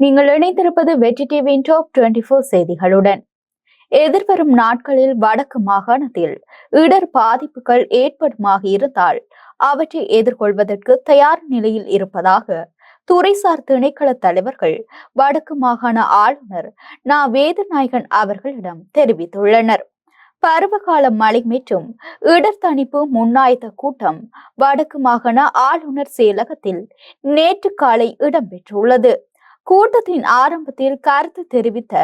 நீங்கள் இணைந்திருப்பது வெற்றி டிவியின் டாப் டுவெண்டி ஃபோர் செய்திகளுடன். எதிர்வரும் நாட்களில் வடக்கு மாகாணத்தில் இடர் பாதிப்புகள் ஏற்படுமாக இருந்தால் அவற்றை எதிர்கொள்வதற்கு தயார் நிலையில் இருப்பதாக துறைசார் திணைக்கள தலைவர்கள் வடக்கு மாகாண ஆளுநர் நா. வேதநாயகன் அவர்களிடம் தெரிவித்துள்ளனர். பருவகால மழை மற்றும் இடர் தணிப்பு முன்னாய்த்த கூட்டம் வடக்கு மாகாண ஆளுநர் செயலகத்தில் நேற்று காலை இடம்பெற்றுள்ளது. கூட்டத்தின் ஆரம்பத்தில் கருத்து தெரிவித்த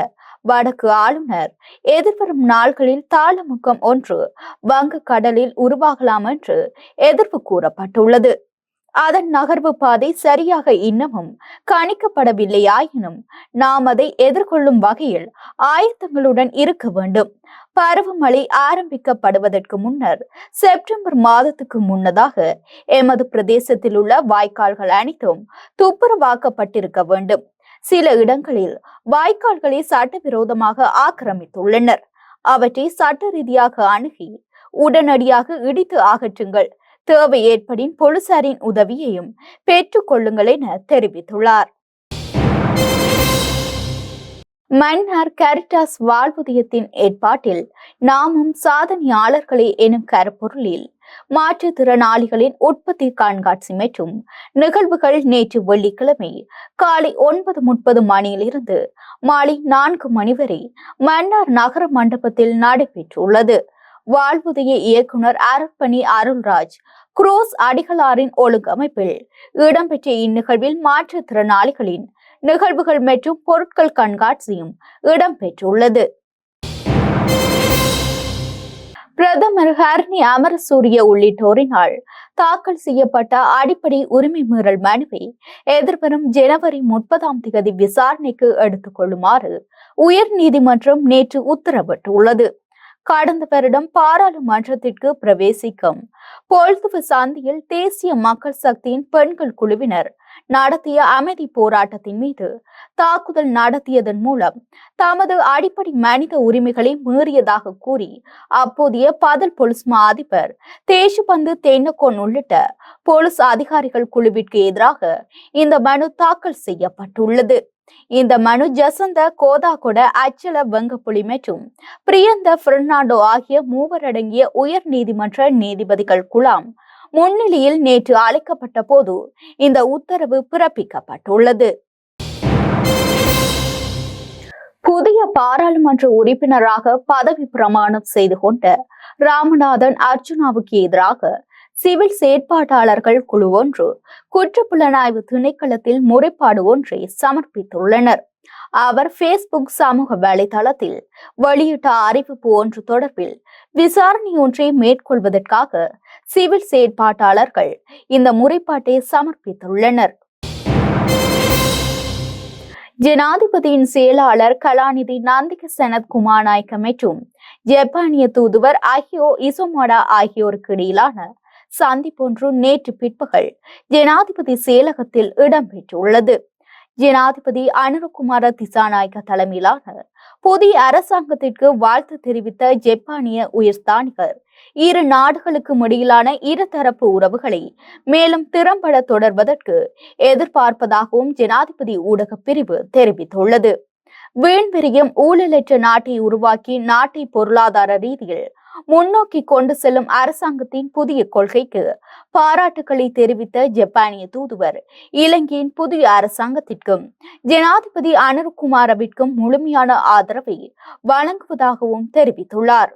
வடக்கு ஆளுநர் எதிர்வரும் நாள்களில் தாளமுக்கம் ஒன்று வங்க கடலில் உருவாகலாம் என்று எதிர்ப்பு கூறப்பட்டுள்ளது. அதன் நகர்வு பாதை சரியாக இன்னமும் கணிக்கப்படவில்லையாயினும் நாம் அதை எதிர்கொள்ளும் வகையில் ஆயத்தங்களுடன் இருக்க வேண்டும். பருவமழை ஆரம்பிக்கப்படுவதற்கு முன்னர் செப்டம்பர் மாதத்துக்கு முன்னதாக எமது பிரதேசத்தில் உள்ள வாய்க்கால்கள் அனைத்தும் துப்புரவாக்கப்பட்டிருக்க வேண்டும். சில இடங்களில் வாய்க்கால்களை சட்டவிரோதமாக ஆக்கிரமித்துள்ளனர். அவற்றை சட்ட ரீதியாக அணுகி உடனடியாக இடித்து அகற்றுங்கள். தேவை ஏற்படின் போலீசாரின் உதவியையும் பெற்றுக் கொள்ளுங்கள் என தெரிவித்துள்ளார். மன்னார் கரிட்டாஸ் வாழ்வுதியத்தின் ஏற்பாட்டில் நாமும் சாதனையாளர்களே எனும் கருப்பொருளில் மாற்றுத்திறனாளிகளின் உற்பத்தி கண்காட்சி மற்றும் நிகழ்வுகள் நேற்று வெள்ளிக்கிழமை காலை ஒன்பது முப்பது மணியிலிருந்து மாலை நான்கு மணி வரை மன்னார் நகர மண்டபத்தில் நடைபெற்றுள்ளது. வாழ்வுதய இயக்குனர் அருட்பணி அருள்ராஜ் குரோஸ் அடிகளாரின் ஒழுங்கமைப்பில் இடம்பெற்ற இந்நிகழ்வில் மாற்றுத்திறனாளிகளின் நிகழ்வுகள் மற்றும் பொருட்கள் கண்காட்சியும் இடம்பெற்றுள்ளது. பிரதமர் ஹர்னி அமரசூரிய உள்ளிட்டோரினால் தாக்கல் செய்யப்பட்ட அடிப்படை உரிமை மீறல் மனுவை எதிர்வரும் ஜனவரி முப்பதாம் தேதி விசாரணைக்கு எடுத்துக் கொள்ளுமாறு உயர் நீதிமன்றம் நேற்று உத்தரவிட்டுள்ளது. கடந்த வருடம் பாராளுமன்றத்திற்கு பிரவேசிக்கும் பொழுதுவு சந்தியில் தேசிய மக்கள் சக்தியின் பெண்கள் குழுவினர் நடத்திய அமைதி போராட்டத்தின் மீது தாக்குதல் நடத்தியதன் மூலம் தமது அடிப்படை மனித உரிமைகளை மீறியதாக கூறி அப்போதைய பதல் போலீஸ் மா அதிபர் தேசுபந்து தென்னக்கோன் உள்ளிட்ட போலீஸ் அதிகாரிகள் குழுவிற்கு எதிராக இந்த மனு தாக்கல் செய்யப்பட்டுள்ளது. இந்த மனு ஜசந்த கோதாகொட அச்சல வெங்கப்புலி மற்றும் பிரியந்த பெர்னாண்டோ ஆகிய மூவர் அடங்கிய உயர் நீதிமன்ற நீதிபதிகள் குழாம் முன்னிலையில் நேற்று அழைக்கப்பட்ட போது இந்த உத்தரவு பிறப்பிக்கப்பட்டுள்ளது. புதிய பாராளுமன்ற உறுப்பினராக பதவி பிரமாணம் செய்து கொண்ட ராமநாதன் அர்ஜுனாவுக்கு எதிராக சிவில் செயற்பாட்டாளர்கள் குழு ஒன்று குற்றப்புலனாய்வு திணைக்களத்தில் முறைப்பாடு ஒன்றை சமர்ப்பித்துள்ளனர். அவர் பேஸ்புக் சமூக வலைதளத்தில் வெளியிட்ட அறிவிப்பு ஒன்று தொடர்பில் விசாரணை ஒன்றை மேற்கொள்வதற்காக சிவில் செயற்பாட்டாளர்கள் இந்த முறைப்பாட்டை சமர்ப்பித்துள்ளனர். ஜனாதிபதியின் செயலாளர் கலாநிதி நந்திக சனத் குமார் நாயக்க மற்றும் ஜப்பானிய தூதுவர் அஹியோ இசோமோடா ஆகியோருக்கு இடையிலான சந்திப்பொன்று நேற்று பிற்பகல் ஜனாதிபதி செயலகத்தில் இடம்பெற்றுள்ளது. ஜனாதிபதி அனுரகுமார திசாநாயக தலைமையிலான புதிய அரசாங்கத்திற்கு வாழ்த்து தெரிவித்த ஜப்பானிய உயர்ஸ்தானிகர் இரு நாடுகளுக்கும் இடையிலான இருதரப்பு உறவுகளை மேலும் திறம்பட தொடர்வதற்கு எதிர்பார்ப்பதாகவும் ஜனாதிபதி ஊடக பிரிவு தெரிவித்துள்ளது. வீண்விரியம் ஊழலற்ற நாட்டை உருவாக்கி நாட்டை பொருளாதார ரீதியில் முன்னோக்கி கொண்டு செல்லும் அரசாங்கத்தின் புதிய கொள்கைக்கு பாராட்டுக்களை தெரிவித்த ஜப்பானிய தூதுவர் இலங்கையின் புதிய அரசாங்கத்திற்கும் ஜனாதிபதி அனுர்குமாரவிற்கும் முழுமையான ஆதரவை வழங்குவதாகவும் தெரிவித்துள்ளார்.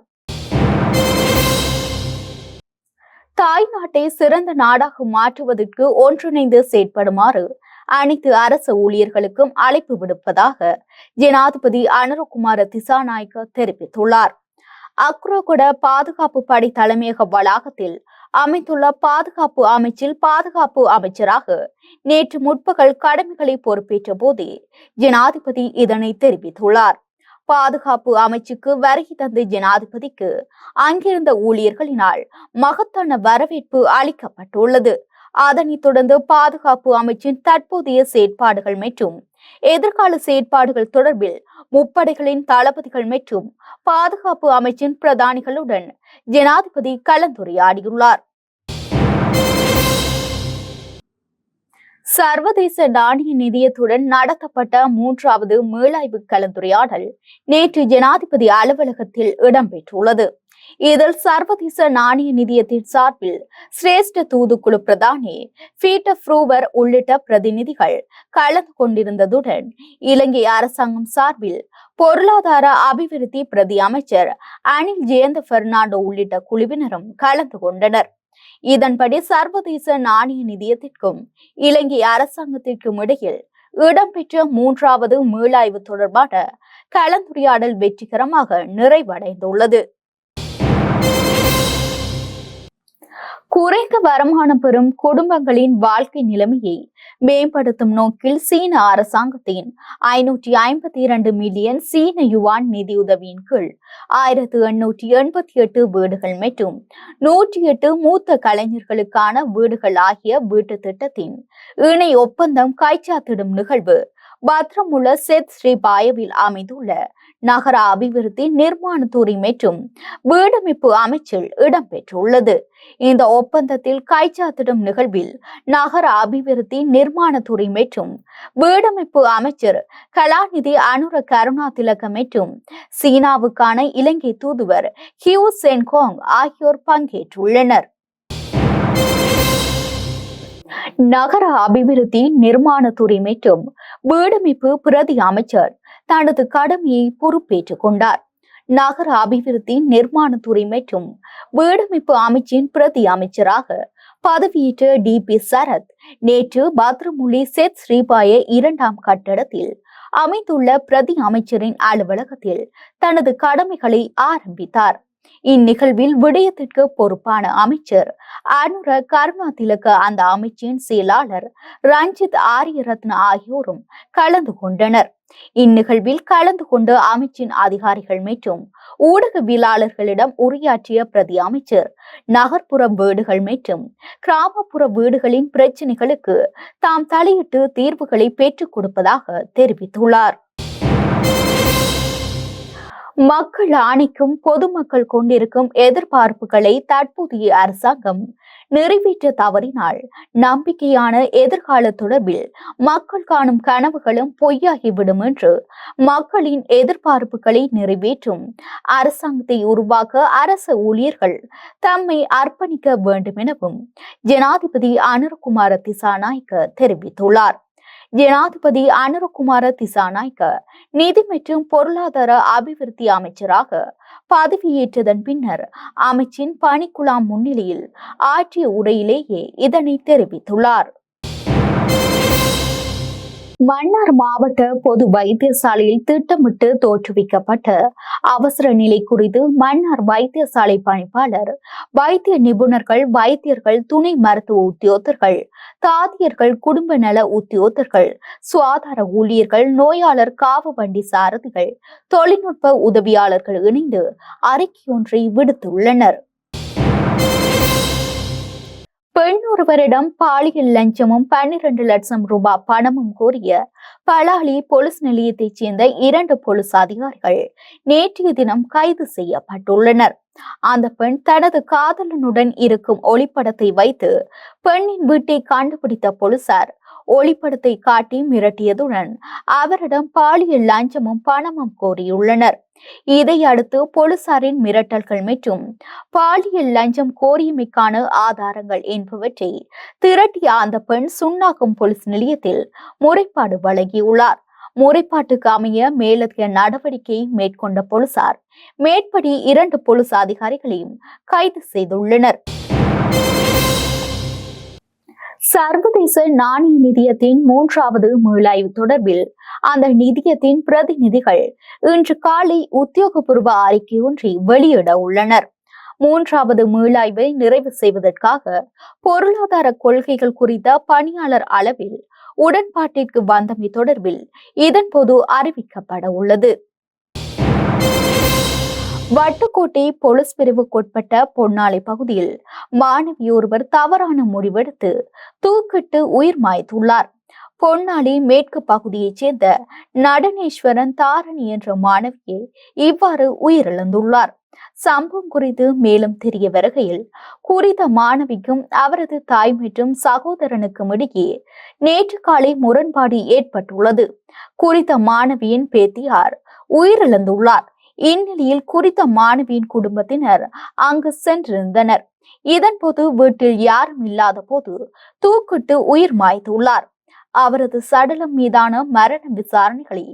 தாய் நாட்டை சிறந்த நாடாக மாற்றுவதற்கு ஒன்றிணைந்து செயற்படுமாறு அனைத்து அரசு ஊழியர்களுக்கும் அழைப்பு விடுப்பதாக ஜனாதிபதி அனுரகுமார திசாநாயக்க தெரிவித்துள்ளார். அக்ரோகுட பாதுகாப்பு படை தலைமையக வளாகத்தில் அமைந்துள்ள பாதுகாப்பு அமைச்சில் பாதுகாப்பு அமைச்சராக நேற்று முற்பகல் கடமைகளை பொறுப்பேற்ற போதே ஜனாதிபதி இதனை தெரிவித்துள்ளார். பாதுகாப்பு அமைச்சுக்கு வருகை தந்த ஜனாதிபதிக்கு அங்கிருந்த ஊழியர்களினால் மகத்தான வரவேற்பு அளிக்கப்பட்டுள்ளது. அதனைத் தொடர்ந்து பாதுகாப்பு அமைச்சின் தற்போதைய செயற்பாடுகள் மற்றும் எதிர்கால செயற்பாடுகள் தொடர்பில் முப்படைகளின் தளபதிகள் மற்றும் பாதுகாப்பு அமைச்சின் பிரதானிகளுடன் ஜனாதிபதி கலந்துரையாடியுள்ளார். சர்வதேச நாணய நிதியத்துடன் நடத்தப்பட்ட மூன்றாவது மீளாய்வு கலந்துரையாடல் நேற்று ஜனாதிபதி அலுவலகத்தில் இடம்பெற்றுள்ளது. இதில் சர்வதேச நாணய நிதியத்தின் சார்பில் சிரேஷ்ட தூதுக்குழு பிரதானி பீட்டர் ஃப்ரூவர் உள்ளிட்ட பிரதிநிதிகள் கலந்து கொண்டிருந்ததுடன் இலங்கை அரசாங்கம் சார்பில் பொருளாதார அபிவிருத்தி பிரதி அமைச்சர் அனில் ஜெயந்த பெர்னாண்டோ உள்ளிட்ட குழுவினரும் கலந்து கொண்டனர். இதன்படி சர்வதேச நாணய நிதியத்திற்கும் இலங்கை அரசாங்கத்திற்கும் இடையில் இடம்பெற்ற மூன்றாவது மீளாய்வு தொடர்பான கலந்துரையாடல் வெற்றிகரமாக நிறைவடைந்துள்ளது. குறைந்த வருமானம் பெறும் குடும்பங்களின் வாழ்க்கை நிலைமையை மேம்படுத்தும் நோக்கில் சீன அரசாங்கத்தின் ஐநூற்றி ஐம்பத்தி இரண்டு மில்லியன் சீன யுவான் நிதியுதவியின் கீழ் ஆயிரத்து எண்ணூற்றி எண்பத்தி எட்டு வீடுகள் மற்றும் நூற்றி எட்டு மூத்த கலைஞர்களுக்கான வீடுகள் ஆகிய வீட்டு திட்டத்தின் இணை ஒப்பந்தம் கைச்சாத்திடும் நிகழ்வு பத்ரமுள்ள செத் ஸ்ரீபாயவில் அமைந்துள்ள நகர அபிவிருத்தி நிர்மாணத்துறை மற்றும் வீடமைப்பு அமைச்சில் இடம்பெற்றுள்ளது. இந்த ஒப்பந்தத்தில் கைச்சாத்திடும் நிகழ்வில் நகர அபிவிருத்தி நிர்மாணத்துறை மற்றும் வீடமைப்பு அமைச்சர் கலாநிதி அனுர கருணா திலக மற்றும் சீனாவுக்கான இலங்கை தூதுவர் ஹியூ சென்கோங் ஆகியோர் பங்கேற்றுள்ளனர். நகர அபிவிருத்தி நிர்மாணத்துறை மற்றும் வீடமைப்பு பிரதி அமைச்சர் தனது கடமையை பொறுப்பேற்றுக் கொண்டார். நகர அபிவிருத்தி நிர்மாணத்துறை மற்றும் வீடமைப்பு அமைச்சின் பிரதி அமைச்சராக பதவியேற்ற டி. பி. சரத் நேற்று பத்ரமுலி செத் ஸ்ரீபாய இரண்டாம் கட்டடத்தில் அமைந்துள்ள பிரதி அமைச்சரின் அலுவலகத்தில் தனது கடமைகளை ஆரம்பித்தார். இந்நிகழ்வில் விடயத்திற்கு பொறுப்பான அமைச்சர் அனுர கருணா திலக அந்த அமைச்சின் செயலாளர் ரஞ்சித் ஆரியரத்ன ஆகியோரும் கலந்து கொண்டனர். இந்நிகழ்வில் கலந்து கொண்டு அமைச்சின் அதிகாரிகள் மற்றும் ஊடகவியலாளர்களிடம் உரையாற்றிய பிரதி அமைச்சர் நகர்ப்புற வீடுகள் மற்றும் கிராமப்புற வீடுகளின் பிரச்சினைகளுக்கு தாம் தலையிட்டு தீர்வுகளை பெற்றுக் கொடுப்பதாக தெரிவித்துள்ளார். மக்கள் ஆணைக்கும் பொதுமக்கள் கொண்டிருக்கும் எதிர்பார்ப்புகளை தற்போதைய அரசாங்கம் நிறைவேற்ற தவறினால் நம்பிக்கையான எதிர்கால தொடர்பில் மக்கள் காணும் கனவுகளும் பொய்யாகிவிடும் என்று மக்களின் எதிர்பார்ப்புகளை நிறைவேற்றும் அரசாங்கத்தை உருவாக்க அரசு ஊழியர்கள் தம்மை அர்ப்பணிக்க வேண்டும் எனவும் ஜனாதிபதி அனுரகுமார திசாநாயக்க தெரிவித்துள்ளார். ஜனாதிபதி அனுரகுமார திசாநாய்க்க நிதி மற்றும் பொருளாதார அபிவிருத்தி அமைச்சராக பதவியேற்றதன் பின்னர் அமைச்சின் பணிக்குழாம் முன்னிலையில் ஆற்றிய உரையிலேயே இதனை தெரிவித்துள்ளார். மன்னார் மாவட்ட பொது வைத்தியசாலையில் திட்டமிட்டு தோற்றுவிக்கப்பட்ட அவசர நிலை குறித்து மன்னார் வைத்தியசாலை பணிப்பாளர் வைத்திய நிபுணர்கள் வைத்தியர்கள் துணை மருத்துவ உத்தியோகர்கள் தாதியர்கள் குடும்ப நல உத்தியோகர்கள் சுகாதார ஊழியர்கள் நோயாளர் காவு வண்டி சாரதிகள் தொழில்நுட்ப உதவியாளர்கள் இணைந்து அறிக்கையொன்றை விடுத்துள்ளனர். பெண் ஒருவரிடம் பாலியல் லஞ்சமும் பன்னிரண்டு லட்சம் ரூபாய் பணமும் கோரிய பலாலி போலீஸ் நிலையத்தைச் சேர்ந்த இரண்டு போலீஸ் அதிகாரிகள் நேற்றைய தினம் கைது செய்யப்பட்டுள்ளனர். அந்த பெண் தனது காதலனுடன் இருக்கும் ஒளிப்படத்தை வைத்து பெண்ணின் வீட்டை கண்டுபிடித்த போலீசார் ஒளிப்படத்தை காட்டி மிரட்டியதுடன் அவரிடம் பாலியல் லஞ்சமும் பணமும் கோரியுள்ளனர். இதை அடுத்து போலீசாரின் மிரட்டல்கள் மற்றும் பாலியல் லஞ்சம் கோரியமைக்கான ஆதாரங்கள் என்பவற்றை திரட்டிய அந்த பெண் சுண்ணாகம் போலீஸ் நிலையத்தில் முறைப்பாடு வழங்கியுள்ளார். முறைப்பாட்டுக்கு அமைய மேலதிக நடவடிக்கை மேற்கொண்ட போலீசார் மேற்படி இரண்டு போலீஸ் அதிகாரிகளையும் கைது செய்துள்ளனர். சர்வதேச நாணய நிதியத்தின் மூன்றாவது மீளாய்வு தொடர்பில் அந்த நிதியத்தின் பிரதிநிதிகள் இன்று காலை உத்தியோகபூர்வ அறிக்கை ஒன்றை வெளியிட உள்ளனர். மூன்றாவது மீளாய்வை நிறைவு செய்வதற்காக பொருளாதார கொள்கைகள் குறித்த பணியாளர் அளவில் உடன்பாட்டிற்கு வந்தமை தொடர்பில் இதன்போது அறிவிக்கப்பட உள்ளது. வட்டுக்கோட்டை போலீஸ் பிரிவுக்குட்பட்ட பொன்னாலை பகுதியில் மாணவியொருவர் தவறான முடிவெடுத்து தூக்கிட்டு உயிர் மாய்த்துள்ளார். பொன்னாளி மேற்கு பகுதியைச் சேர்ந்த நடனேஸ்வரன் தாரணி என்ற மாணவியை இவ்வாறு உயிரிழந்துள்ளார். சம்பவம் குறித்து மேலும் தெரிய வருகையில் குறித்த மாணவிக்கும் அவரது தாய் மற்றும் சகோதரனுக்கும் இடையே நேற்று காலை முரண்பாடு ஏற்பட்டுள்ளது. குறித்த மாணவியின் பேத்தியார் உயிரிழந்துள்ளார். இந்நிலையில் குறித்த மாணவியின் குடும்பத்தினர் அங்கு சென்றிருந்தனர். இதன்போது வீட்டில் யாரும் இல்லாத போது தூக்கிட்டு உயிர் மாய்த்துள்ளார். அவரது சடலம் மீதான மரண விசாரணைகளை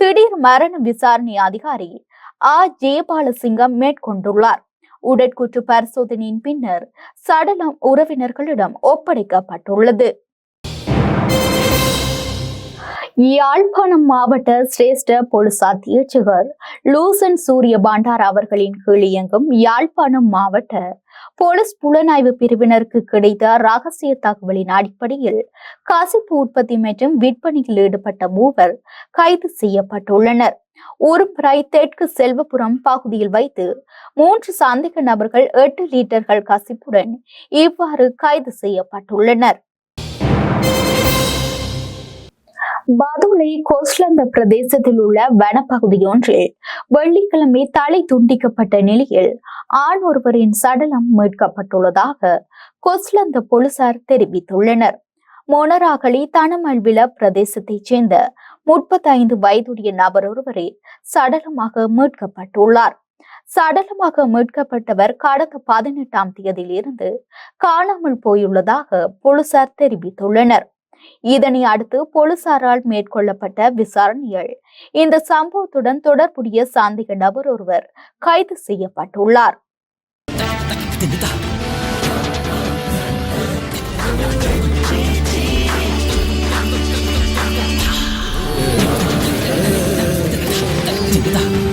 திடீர் மரண விசாரணை அதிகாரி ஆ. ஜெயபாலசிங்கம் மேற்கொண்டுள்ளார். உடற்கூற்று பரிசோதனையின் பின்னர் சடலம் உறவினர்களிடம் ஒப்படைக்கப்பட்டுள்ளது. யாழ்ப்பாணம் மாவட்ட சிரேஷ்ட போலீஸ் அத்தியட்சகர் லூசன் சூரிய பாண்டார் அவர்களின் கீழ் இயங்கும் யாழ்ப்பாணம் மாவட்ட போலீஸ் புலனாய்வு பிரிவினருக்கு கிடைத்த ரகசிய தகவலின் அடிப்படையில் கசிப்பு உற்பத்தி மற்றும் விற்பனையில் ஈடுபட்ட மூவர் கைது செய்யப்பட்டுள்ளனர். உருப்பரை தெற்கு செல்வபுரம் பகுதியில் வைத்து மூன்று சந்தேக நபர்கள் எட்டு லிட்டர்கள் கசிப்புடன் இவ்வாறு கைது செய்யப்பட்டுள்ளனர். பதுளை கோஸ்லந்த பிரதேசத்தில் உள்ள வனப்பகுதியொன்றில் வெள்ளிக்கிழமை தலை துண்டிக்கப்பட்ட நிலையில் ஆண் ஒருவரின் சடலம் மீட்கப்பட்டுள்ளதாக கொஸ்லந்த போலீசார் தெரிவித்துள்ளனர். மொனராகலி தனமல்வில பிரதேசத்தைச் சேர்ந்த முப்பத்தைந்து வயதுடைய நபர் ஒருவரே சடலமாக மீட்கப்பட்டுள்ளார். சடலமாக மீட்கப்பட்டவர் கடந்த பதினெட்டாம் தேதியிலிருந்து காணாமல் போயுள்ளதாக போலீசார் தெரிவித்துள்ளனர். இதனை அடுத்து போலீசாரால் மேற்கொள்ளப்பட்ட விசாரணைகள் இந்த சம்பவத்துடன் தொடர்புடைய சந்தேக நபர் ஒருவர் கைது செய்யப்பட்டுள்ளார் Yeah.